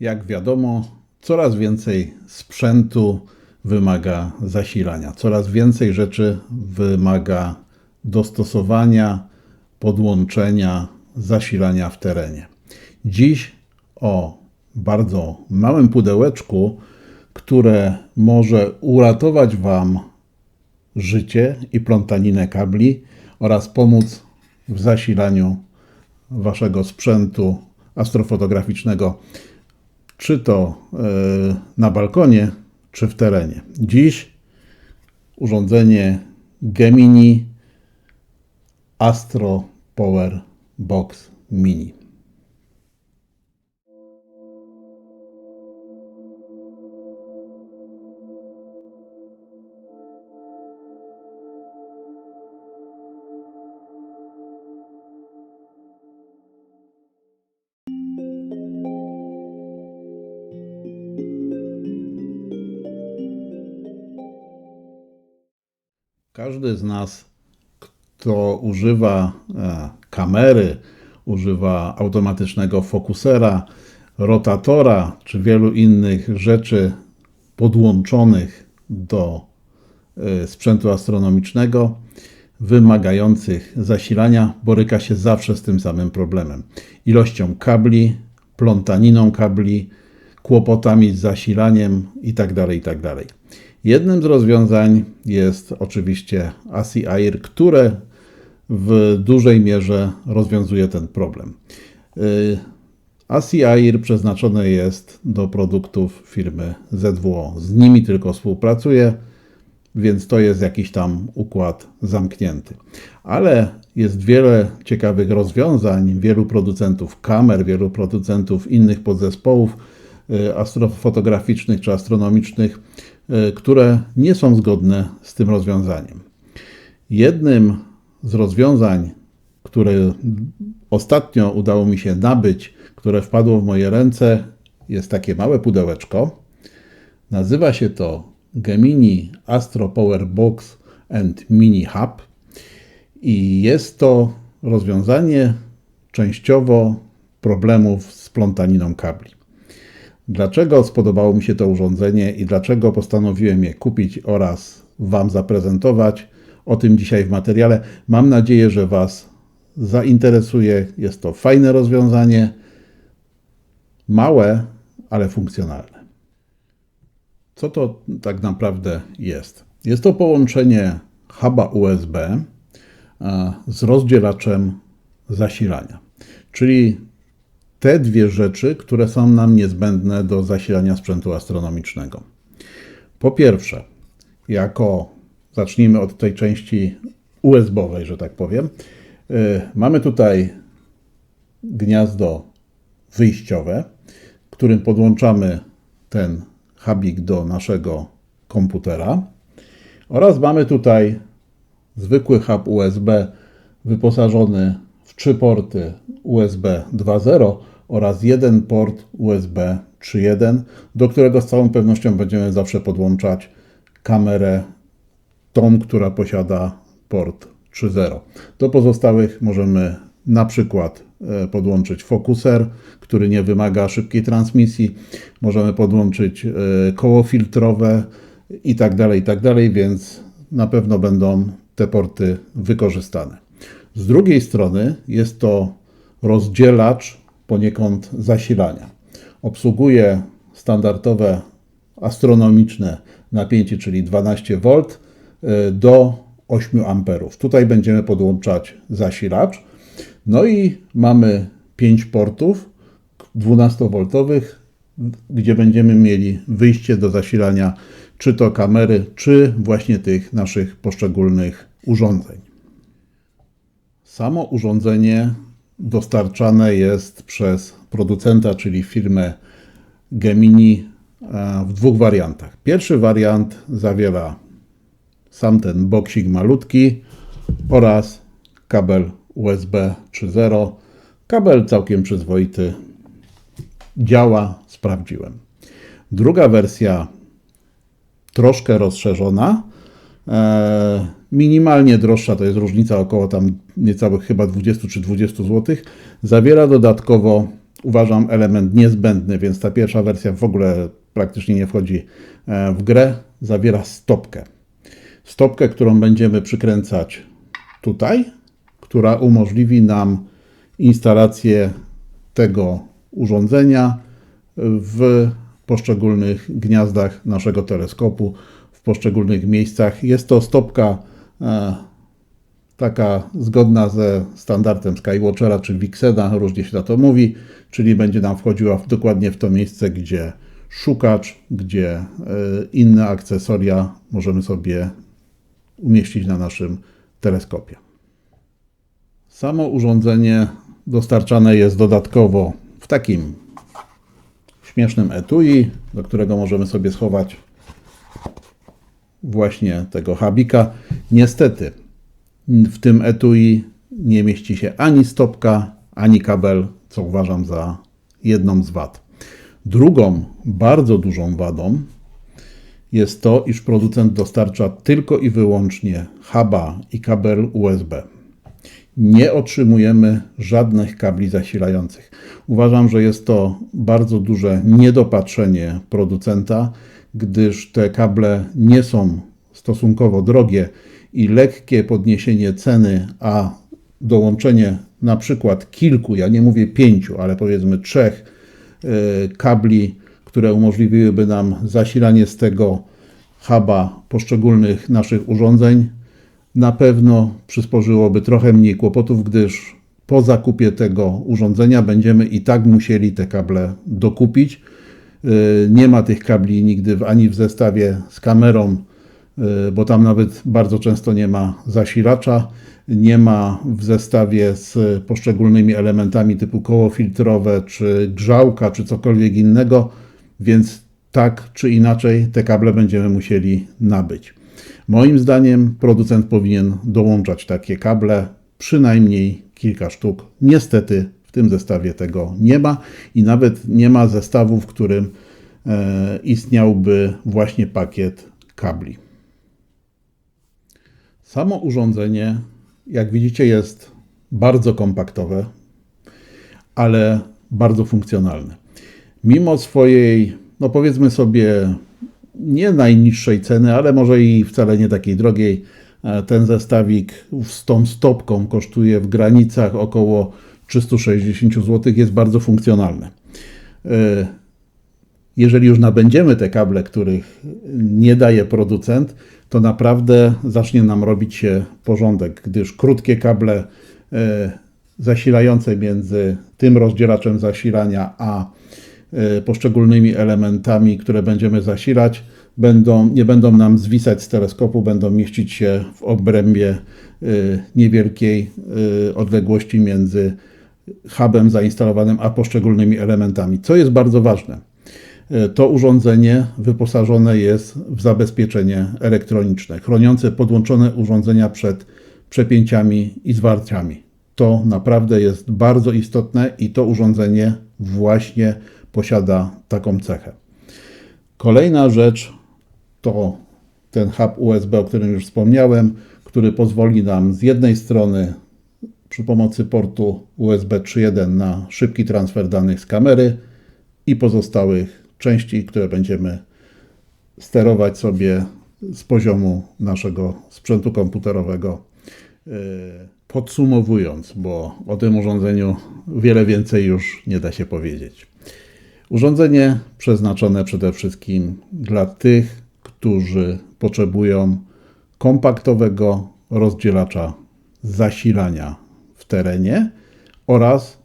Jak wiadomo, coraz więcej sprzętu wymaga zasilania, coraz więcej rzeczy wymaga dostosowania, podłączenia, zasilania w terenie. Dziś o bardzo małym pudełeczku, które może uratować Wam życie i plątaninę kabli oraz pomóc w zasilaniu Waszego sprzętu astrofotograficznego, czy to e, na balkonie, czy w terenie. Dziś urządzenie Gemini Astro Power Box Mini. Każdy z nas, kto używa e, kamery, używa automatycznego fokusera, rotatora czy wielu innych rzeczy podłączonych do e, sprzętu astronomicznego, wymagających zasilania, boryka się zawsze z tym samym problemem. Ilością kabli, plątaniną kabli, kłopotami z zasilaniem itd. itd. Jednym z rozwiązań jest oczywiście ASI Air, które w dużej mierze rozwiązuje ten problem. Y, ASI Air przeznaczone jest do produktów firmy ZWO. Z nimi tylko współpracuje, więc to jest jakiś tam układ zamknięty. Ale jest wiele ciekawych rozwiązań, wielu producentów kamer, wielu producentów innych podzespołów y, astrofotograficznych czy astronomicznych, które nie są zgodne z tym rozwiązaniem. Jednym z rozwiązań, które ostatnio udało mi się nabyć, które wpadło w moje ręce, jest takie małe pudełeczko. Nazywa się to Gemini Astro Power Box and Mini Hub i jest to rozwiązanie częściowo problemów z plątaniną kabli. Dlaczego spodobało mi się to urządzenie i dlaczego postanowiłem je kupić oraz Wam zaprezentować? O tym dzisiaj w materiale. Mam nadzieję, że Was zainteresuje. Jest to fajne rozwiązanie, małe, ale funkcjonalne. Co to tak naprawdę jest? Jest to połączenie huba USB z rozdzielaczem zasilania, czyli te dwie rzeczy, które są nam niezbędne do zasilania sprzętu astronomicznego. Po pierwsze, jako zacznijmy od tej części USB-owej, że tak powiem. Mamy tutaj gniazdo wyjściowe, którym podłączamy ten hubik do naszego komputera. Oraz mamy tutaj zwykły hub USB wyposażony w trzy porty USB 2.0 oraz jeden port USB 3.1, do którego z całą pewnością będziemy zawsze podłączać kamerę tą, która posiada port 3.0. Do pozostałych możemy na przykład e, podłączyć fokuser, który nie wymaga szybkiej transmisji. Możemy podłączyć e, koło filtrowe i tak dalej, i tak dalej, więc na pewno będą te porty wykorzystane. Z drugiej strony jest to rozdzielacz poniekąd zasilania. Obsługuje standardowe astronomiczne napięcie, czyli 12 V e, do 8 A. Tutaj będziemy podłączać zasilacz. No i mamy 5 portów 12V, gdzie będziemy mieli wyjście do zasilania czy to kamery, czy właśnie tych naszych poszczególnych urządzeń. Samo urządzenie dostarczane jest przez producenta, czyli firmę Gemini e, w dwóch wariantach. Pierwszy wariant zawiera sam ten boksik malutki oraz kabel USB 3.0. Kabel całkiem przyzwoity, działa, sprawdziłem. Druga wersja troszkę rozszerzona, e, minimalnie droższa, to jest różnica około tam niecałych chyba 20 czy 20 zł, zawiera dodatkowo uważam element niezbędny, więc ta pierwsza wersja w ogóle praktycznie nie wchodzi e, w grę, zawiera stopkę. Stopkę, którą będziemy przykręcać tutaj, która umożliwi nam instalację tego urządzenia w poszczególnych gniazdach naszego teleskopu, w poszczególnych miejscach. Jest to stopka taka zgodna ze standardem Skywatchera czy Vixena, różnie się na to mówi, czyli będzie nam wchodziła w, dokładnie w to miejsce, gdzie szukacz, gdzie y, inne akcesoria możemy sobie umieścić na naszym teleskopie. Samo urządzenie dostarczane jest dodatkowo w takim śmiesznym etui, do którego możemy sobie schować właśnie tego habika. Niestety w tym etui nie mieści się ani stopka, ani kabel, co uważam za jedną z wad. Drugą bardzo dużą wadą jest to, iż producent dostarcza tylko i wyłącznie huba i kabel USB. Nie otrzymujemy żadnych kabli zasilających. Uważam, że jest to bardzo duże niedopatrzenie producenta, gdyż te kable nie są stosunkowo drogie i lekkie podniesienie ceny, a dołączenie na przykład kilku, ja nie mówię pięciu, ale powiedzmy trzech e, kabli, które umożliwiłyby nam zasilanie z tego huba poszczególnych naszych urządzeń, na pewno przysporzyłoby trochę mniej kłopotów, gdyż po zakupie tego urządzenia będziemy i tak musieli te kable dokupić. E, nie ma tych kabli nigdy ani w zestawie z kamerą, Y, bo tam nawet bardzo często nie ma zasilacza, nie ma w zestawie z poszczególnymi elementami typu koło filtrowe, czy grzałka, czy cokolwiek innego, więc tak czy inaczej te kable będziemy musieli nabyć. Moim zdaniem producent powinien dołączać takie kable, przynajmniej kilka sztuk. Niestety tym zestawie tego nie ma i nawet nie ma zestawu, w którym e, istniałby właśnie pakiet kabli. Samo urządzenie, jak widzicie, jest bardzo kompaktowe, ale bardzo funkcjonalne. Mimo swojej, no powiedzmy sobie, nie najniższej ceny, ale może i wcale nie takiej drogiej, e, ten zestawik z tą stopką kosztuje w granicach około 360 zł, jest bardzo funkcjonalny. E, jeżeli już nabędziemy te kable, których nie daje producent, to naprawdę zacznie nam robić się porządek, gdyż krótkie kable e, zasilające między tym rozdzielaczem zasilania a e, poszczególnymi elementami, które będziemy zasilać, będą, nie będą nam zwisać z teleskopu, będą mieścić się w obrębie niewielkiej odległości między hubem zainstalowanym a poszczególnymi elementami, co jest bardzo ważne E, to urządzenie wyposażone jest w zabezpieczenie elektroniczne, chroniące podłączone urządzenia przed przepięciami i zwarciami. To naprawdę jest bardzo istotne i to urządzenie właśnie posiada taką cechę. Kolejna rzecz to ten hub USB, o którym już wspomniałem, który pozwoli nam z jednej strony przy pomocy portu USB 3.1 na szybki transfer danych z kamery i pozostałych części, które będziemy sterować sobie z poziomu naszego sprzętu komputerowego. E, podsumowując, bo o tym urządzeniu wiele więcej już nie da się powiedzieć. Urządzenie przeznaczone przede wszystkim dla tych, którzy potrzebują kompaktowego rozdzielacza zasilania terenie oraz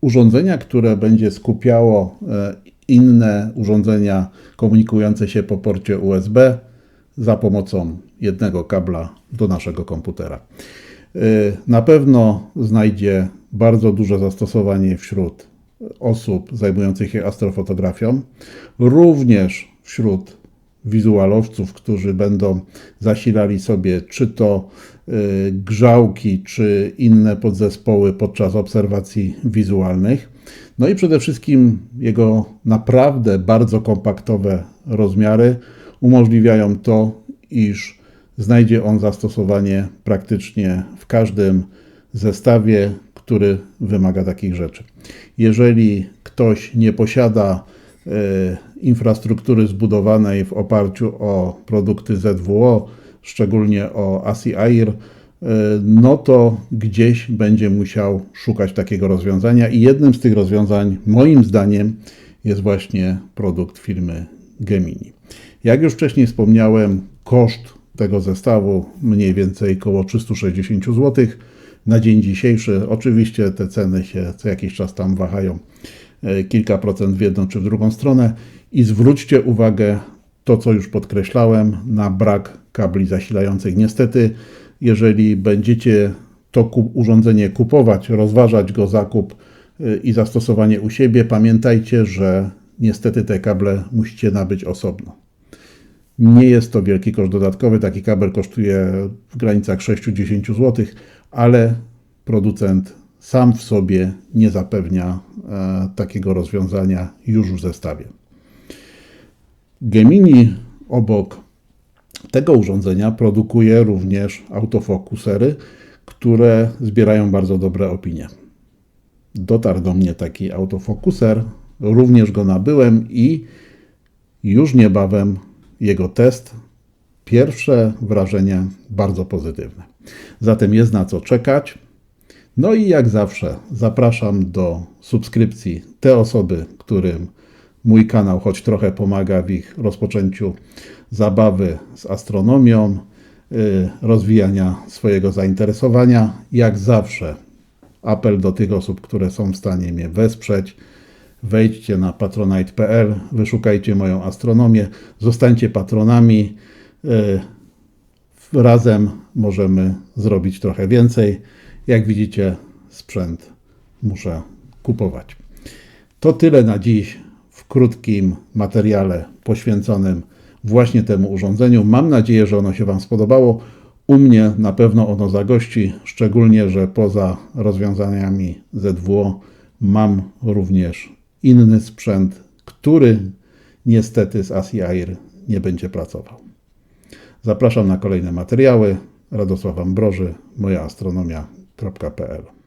urządzenia, które będzie skupiało e, inne urządzenia komunikujące się po porcie USB za pomocą jednego kabla do naszego komputera. E, na pewno znajdzie bardzo duże zastosowanie wśród osób zajmujących się astrofotografią, również wśród wizualowców, którzy będą zasilali sobie czy to y, grzałki, czy inne podzespoły podczas obserwacji wizualnych. No i przede wszystkim jego naprawdę bardzo kompaktowe rozmiary umożliwiają to, iż znajdzie on zastosowanie praktycznie w każdym zestawie, który wymaga takich rzeczy. Jeżeli ktoś nie posiada e, infrastruktury zbudowanej w oparciu o produkty ZWO, szczególnie o ASI Air, e, no to gdzieś będzie musiał szukać takiego rozwiązania i jednym z tych rozwiązań, moim zdaniem, jest właśnie produkt firmy Gemini. Jak już wcześniej wspomniałem, koszt tego zestawu mniej więcej około 360 zł. Na dzień dzisiejszy, oczywiście te ceny się co jakiś czas tam wahają e, kilka procent w jedną czy w drugą stronę. I zwróćcie uwagę, to co już podkreślałem, na brak kabli zasilających. Niestety, jeżeli będziecie to urządzenie kupować, rozważać go zakup e, i zastosowanie u siebie, pamiętajcie, że niestety te kable musicie nabyć osobno. Nie jest to wielki koszt dodatkowy. Taki kabel kosztuje w granicach 6-10 zł, ale producent sam w sobie nie zapewnia e, takiego rozwiązania już w zestawie. Gemini obok tego urządzenia produkuje również autofokusery, które zbierają bardzo dobre opinie. Dotarł do mnie taki autofokuser, również go nabyłem i już niebawem jego test. Pierwsze wrażenia bardzo pozytywne. Zatem jest na co czekać. No i jak zawsze zapraszam do subskrypcji te osoby, którym mój kanał choć trochę pomaga w ich rozpoczęciu zabawy z astronomią, y, rozwijania swojego zainteresowania. Jak zawsze apel do tych osób, które są w stanie mnie wesprzeć wejdźcie na patronite.pl, wyszukajcie moją astronomię, zostańcie patronami. E, razem możemy zrobić trochę więcej. Jak widzicie, sprzęt muszę kupować. To tyle na dziś krótkim materiale poświęconym właśnie temu urządzeniu. Mam nadzieję, że ono się Wam spodobało. U mnie na pewno ono zagości, szczególnie, że poza rozwiązaniami ZWO mam również inny sprzęt, który niestety z ASI Air nie będzie pracował. Zapraszam na kolejne materiały. Radosław Ambroży, mojaastronomia.pl